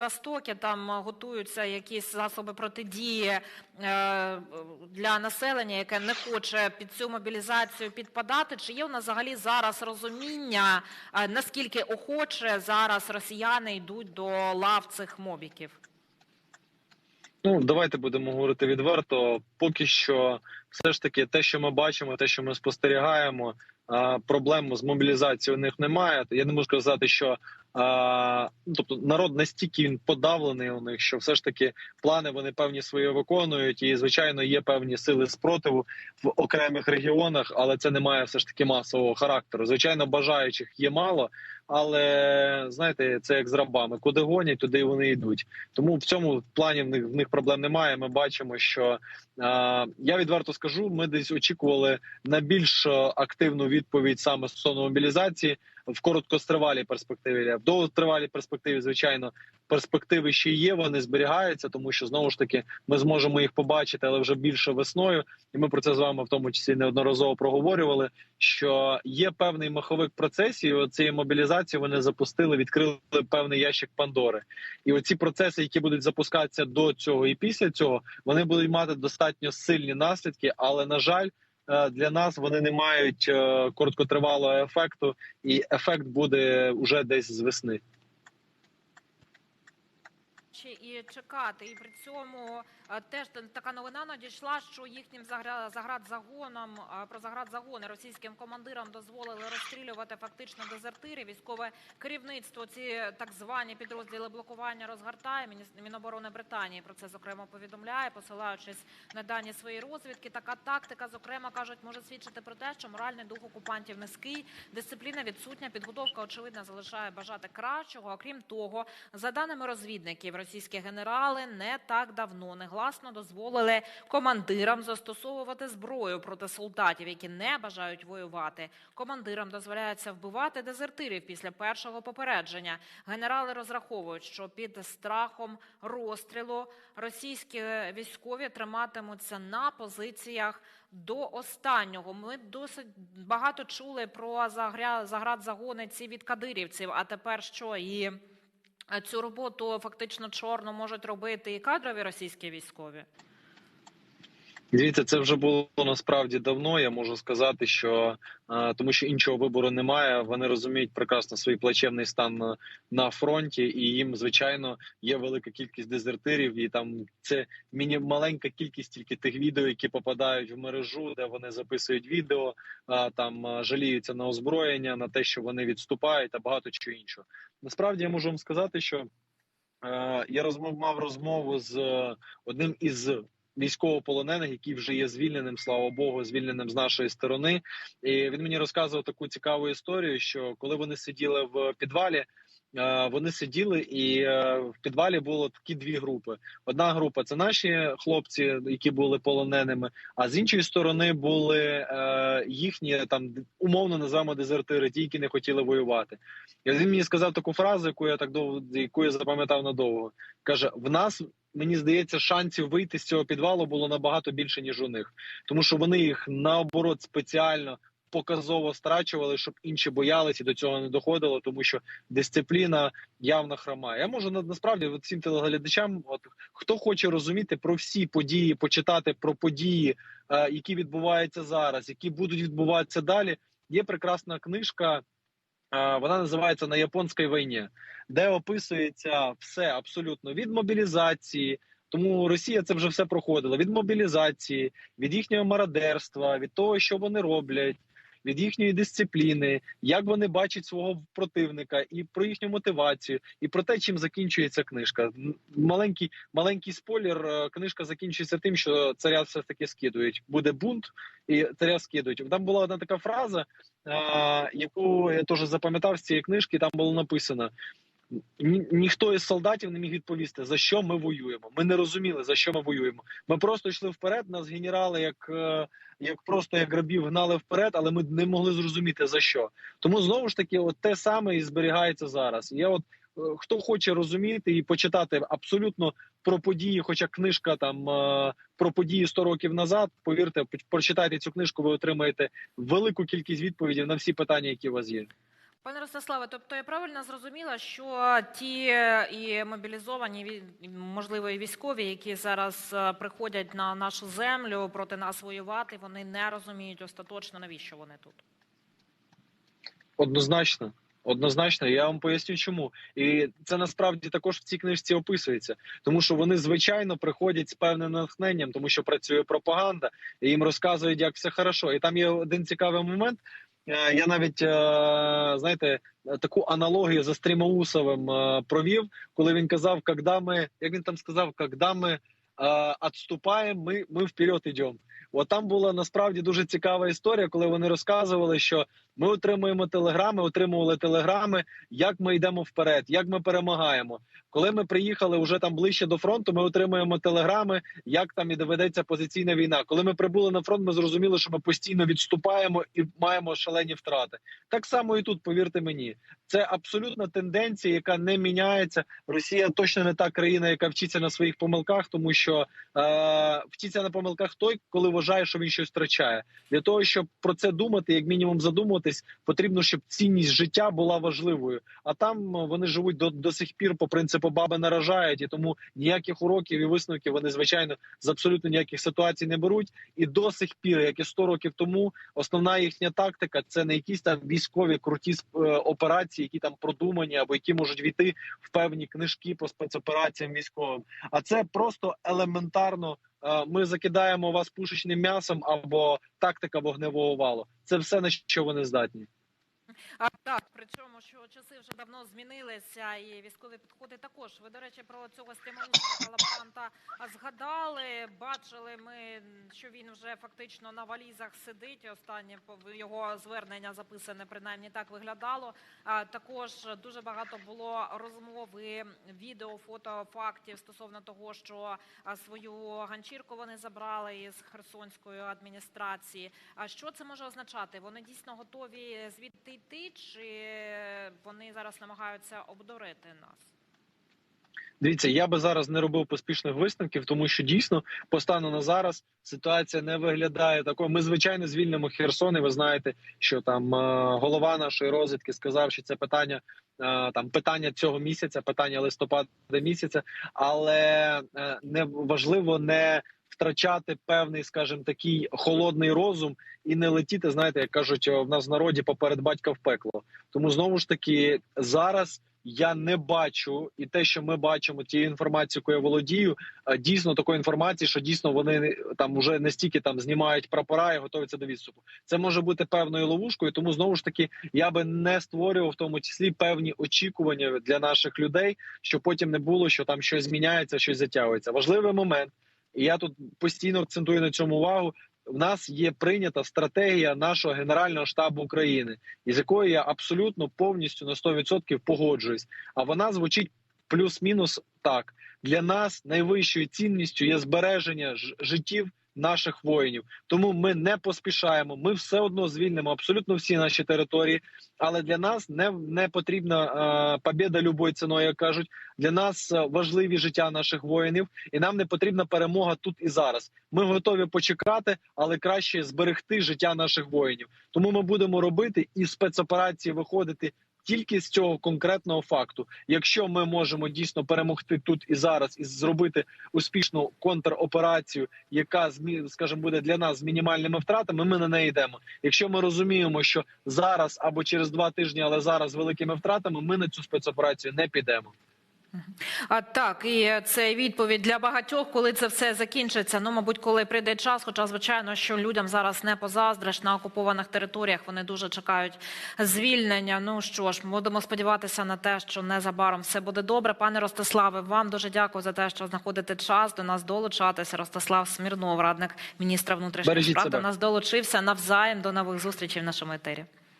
Востокі там е, готуються якісь засоби протидії е, для населення, яке не хоче під цю мобілізацію підпадати. Чи є у нас взагалі зараз розуміння, е, наскільки охоче зараз росіяни йдуть до лав цих мобіків? Ну, давайте будемо говорити відверто. Поки що, все ж таки, те, що ми бачимо, те, що ми спостерігаємо, проблем з мобілізацією у них немає. Я не можу сказати, що ну, тобто народ настільки він подавлений у них, що все ж таки плани вони певні свої виконують, і звичайно є певні сили спротиву в окремих регіонах, але це не має все ж таки масового характеру. Звичайно, бажаючих є мало, але знаєте, це як з рабами. Куди гонять, туди вони йдуть. Тому в цьому плані в них в них проблем немає. Ми бачимо, що е, я відверто скажу, ми десь очікували на більш активну відповідь саме стосовно мобілізації в короткостривалій перспективі. В довготривалій перспективі, звичайно, перспективи ще є. Вони зберігаються, тому що знову ж таки ми зможемо їх побачити, але вже більше весною. І ми про це з вами в тому числі неодноразово проговорювали. Що є певний маховик процесів цієї мобілізації. Вони запустили, відкрили певний ящик Пандори, і оці процеси, які будуть запускатися до цього і після цього, вони будуть мати достатньо сильні наслідки, але на жаль. Е, Для нас вони не мають е, короткотривалого ефекту, і ефект буде уже десь з весни. Чи і чекати, і при цьому е, теж така новина надійшла, що їхнім загра- заградзагоном е, про заградзагони російським командирам дозволили розстрілювати фактично дезертирів. Військове керівництво ці так звані підрозділи блокування розгортає. Міноборони Британії про це зокрема повідомляє, посилаючись на дані своєї розвідки. Така тактика, зокрема, кажуть, може свідчити про те, що моральний дух окупантів низький, дисципліна відсутня, підготовка очевидно залишає бажати кращого. Окрім того, за даними розвідників, російські генерали не так давно негласно дозволили командирам застосовувати зброю проти солдатів, які не бажають воювати. Командирам дозволяється вбивати дезертирів після першого попередження. Генерали розраховують, що під страхом розстрілу російські військові триматимуться на позиціях до останнього. Ми досить багато чули про загря... заградзагони ці від кадирівців. А тепер що і цю роботу фактично чорно можуть робити і кадрові російські військові. Дивіться, це вже було насправді давно. Я можу сказати, що е, тому, що іншого вибору немає. Вони розуміють прекрасно свій плачевний стан на, на фронті, і їм звичайно є велика кількість дезертирів, і там це міні маленька кількість тільки тих відео, які попадають в мережу, де вони записують відео, а там е, жаліються на озброєння, на те, що вони відступають, та багато чого іншого. Насправді я можу вам сказати, що е, я розмов мав розмову з е, одним із військовополонених, який вже є звільненим, слава Богу, звільненим з нашої сторони. І він мені розказував таку цікаву історію, що коли вони сиділи в підвалі. е, Вони сиділи, і е, в підвалі було такі дві групи. Одна група це наші хлопці, які були полоненими. А з іншої сторони були е, їхні там умовно називаємо дезертири, ті, які не хотіли воювати. І він мені сказав таку фразу, яку я так довго яку я запам'ятав надовго. каже: в нас мені здається, шансів вийти з цього підвалу було набагато більше ніж у них, тому що вони їх наоборот спеціально показово страчували, щоб інші боялися і до цього не доходило, тому що дисципліна явно хромає. Я можу на- насправді всім телеглядачам, от хто хоче розуміти про всі події, почитати про події, е, які відбуваються зараз, які будуть відбуватися далі. Є прекрасна книжка. Вона називається на японській війні, де описується все абсолютно від мобілізації. Тому Росія це вже все проходила від мобілізації, від їхнього мародерства, від того, що вони роблять, від їхньої дисципліни, як вони бачать свого противника, і про їхню мотивацію, і про те, чим закінчується книжка. Маленький маленький спойлер. е, Книжка закінчується тим, що царя все таки скидують. Буде бунт, і царя скидують. Там була одна така фраза, е, яку я теж запам'ятав з цієї книжки. Там було написано. Ні, ніхто із солдатів не міг відповісти, за що ми воюємо. Ми не розуміли, за що ми воюємо. Ми просто йшли вперед. Нас генерали, як е, як просто як рабів гнали вперед, але ми не могли зрозуміти за що. Тому знову ж таки, от те саме і зберігається зараз. Я от е, хто хоче розуміти і почитати абсолютно про події, хоча книжка там е, про події 100 років назад. Повірте, прочитайте цю книжку, ви отримаєте велику кількість відповідей на всі питання, які у вас є. Пане Ростиславе, тобто я правильно зрозуміла, що ті і мобілізовані, можливо, і військові, які зараз е, приходять на нашу землю проти нас воювати, вони не розуміють остаточно, навіщо вони тут. Однозначно. Однозначно, я вам поясню, чому, і це насправді також в цій книжці описується, тому що вони звичайно приходять з певним натхненням, тому що працює пропаганда, і їм розказують, як все хорошо. І там є один цікавий момент. Е, Я навіть е, знаєте таку аналогію за Стрімоусовим е, провів, коли він казав, когда ми, як він там сказав, когда ми відступаємо, ми, ми вперед йдемо. От там була насправді дуже цікава історія, коли вони розказували, що ми отримуємо телеграми, отримували телеграми, як ми йдемо вперед, як ми перемагаємо. Коли ми приїхали вже там ближче до фронту, ми отримуємо телеграми, як там і доведеться позиційна війна. Коли ми прибули на фронт, ми зрозуміли, що ми постійно відступаємо і маємо шалені втрати. Так само і тут, повірте мені, це абсолютна тенденція, яка не міняється. Росія точно не та країна, яка вчиться на своїх помилках, тому що е, вчиться на помилках той, коли вважає, що він щось втрачає. Для того щоб про це думати, як мінімум задумуватись, потрібно, щоб цінність життя була важливою. А там е, вони живуть до, до сих пір по принципу баби наражають, і тому ніяких уроків і висновків вони звичайно з абсолютно ніяких ситуацій не беруть. І до сих пір, як і 100 років тому, основна їхня тактика це не якісь там військові круті е, операції, які там продумані або які можуть війти в певні книжки по спецопераціям військовим. А це просто елементарно. е, Ми закидаємо вас пушечним м'ясом або тактика вогневого валу. Це все на що вони здатні. А так, при цьому, що часи вже давно змінилися, і військові підходи також. Ви, до речі, про цього стимулювання колаборанта згадали. Бачили ми, що він вже фактично на валізах сидить. Останнє його звернення записане, принаймні так виглядало. А також дуже багато було розмови, відео, фото, фактів стосовно того, що свою ганчірку вони забрали із Херсонської адміністрації. А що це може означати? Вони дійсно готові звідти йти, чи вони зараз намагаються обдурити нас? Дивіться, я би зараз не робив поспішних висновків, тому що дійсно по стану на зараз ситуація не виглядає такою. Ми звичайно звільнимо Херсон. І ви знаєте, що там е, голова нашої розвідки сказав, що це питання е, там питання цього місяця, питання листопада місяця, але е, не важливо не втрачати певний, скажімо, такий холодний розум і не летіти. Знаєте, як кажуть, в нас в народі поперед батька в пекло. Тому знову ж таки зараз. Я не бачу, і те, що ми бачимо, тією інформацією, якою я володію, е, дійсно такої інформації, що дійсно вони там вже не стільки там знімають прапора і готуються до відступу. Це може бути певною ловушкою. Тому знову ж таки я би не створював в тому числі певні очікування для наших людей, що потім не було, що там щось зміняється, щось затягується. Важливий момент, і я тут постійно акцентую на цьому увагу. В нас є прийнята стратегія нашого генерального штабу України, із якою я абсолютно повністю на 100% погоджуюсь. А вона звучить плюс-мінус так: для нас найвищою цінністю є збереження ж- життів наших воїнів. Тому ми не поспішаємо. Ми все одно звільнимо абсолютно всі наші території. Але для нас не, не потрібна е, побіда любою ціною, як кажуть. Для нас е, важливі життя наших воїнів, і нам не потрібна перемога тут і зараз. Ми готові почекати, але краще зберегти життя наших воїнів. Тому ми будемо робити і спецоперації виходити тільки з цього конкретного факту. Якщо ми можемо дійсно перемогти тут і зараз, і зробити успішну контроперацію, яка скажімо, буде для нас з мінімальними втратами, ми на неї йдемо. Якщо ми розуміємо, що зараз або через два тижні, але зараз великими втратами, ми на цю спецоперацію не підемо. А так, і це відповідь для багатьох, коли це все закінчиться. Ну, мабуть, коли прийде час. Хоча, звичайно, що людям зараз не позаздриш на окупованих територіях. Вони дуже чекають звільнення. Ну що ж, будемо сподіватися на те, що незабаром все буде добре. Пане Ростиславе, вам дуже дякую за те, що знаходите час до нас долучатися. Ростислав Смірнов, радник міністра внутрішніх справ, до нас долучився навзаєм. До нових зустрічей в нашому етері.